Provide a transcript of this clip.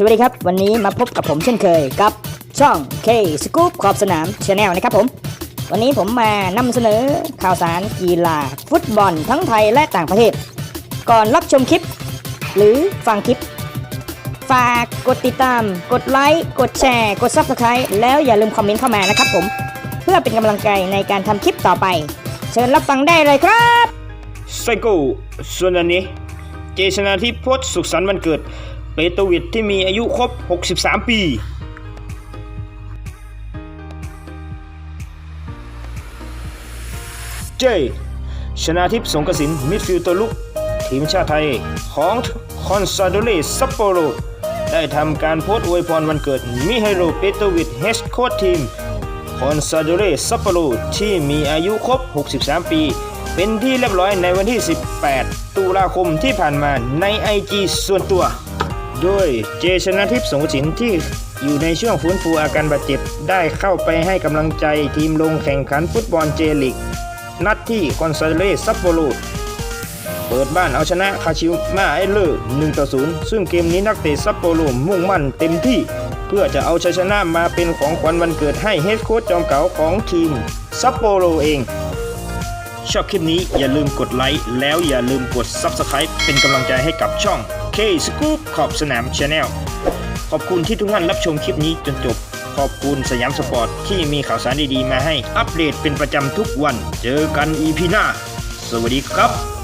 สวัสดีครับ วันนี้มาพบกับผมเช่นเคยกับช่อง K Scoop ขอบสนาม Channel นะครับผม วันนี้ผมมานำเสนอข่าวสารกีฬาฟุตบอลทั้งไทยและต่างประเทศ ก่อนรับชมคลิป หรือฟังคลิป ฝากกดติดตาม กดไลค์กดแชร์ กด Subscribe แล้วอย่าลืมคอมเมนต์เข้ามานะครับผม เพื่อเป็นกำลังใจในการทำคลิปต่อไป เชิญรับฟังได้เลยครับไซโก้ส่วนอันนี้เจชนาทิพย์พสต์สุขสันต์วันเกิด ปโตวิดที่มีอายุครบ 63 ปีเจชนาทิพย์สงกสินมิดฟิลด์ตัวลุก ทีมชาติไทยของคอนซาโดเลซัปโปโรได้ทำการโพสต์อวยพรวันเกิดมิไฮโลเปโตวิดเฮดโค้ชทีมคอนซาโดเรซัปโปโรที่มีอายุครบ 63 ปี เป็นที่เรียบร้อยในวันที่ 18 ตุลาคมที่ผ่านมาใน IG ส่วนตัว โดยเจชนะทิพย์สงกระสินที่อยู่ในช่วงฟื้นฟูอาการบาดเจ็บได้เข้าไปให้กำลังใจทีมลงแข่งขันฟุตบอลเจลิก นัดที่คอนซาเรซัปโปโรเปิดบ้านเอาชนะคาชิมาไอเลอร์1ต่อ0ซึ่งเกมนี้นักเตะซัปโปโรมุ่งมั่นเต็มที่ เพื่อจะเอาชัยชนะมาเป็นของขวัญวันเกิดให้เฮดโค้ชจอมเก๋าของทีมซัปโปโรเอง ชอบคลิปนี้อย่าลืมกดไลค์แล้วอย่าลืมกด Subscribe เป็นกำลังใจให้กับช่อง คสกู๊ปขอบสนามชาแนลขอบคุณที่ทุกท่านรับชมคลิปนี้จนจบ ขอบคุณสยามสปอร์ตที่มีข่าวสารดีๆ มาให้อัปเดตเป็นประจำทุกวัน เจอกันอีพีหน้า สวัสดีครับ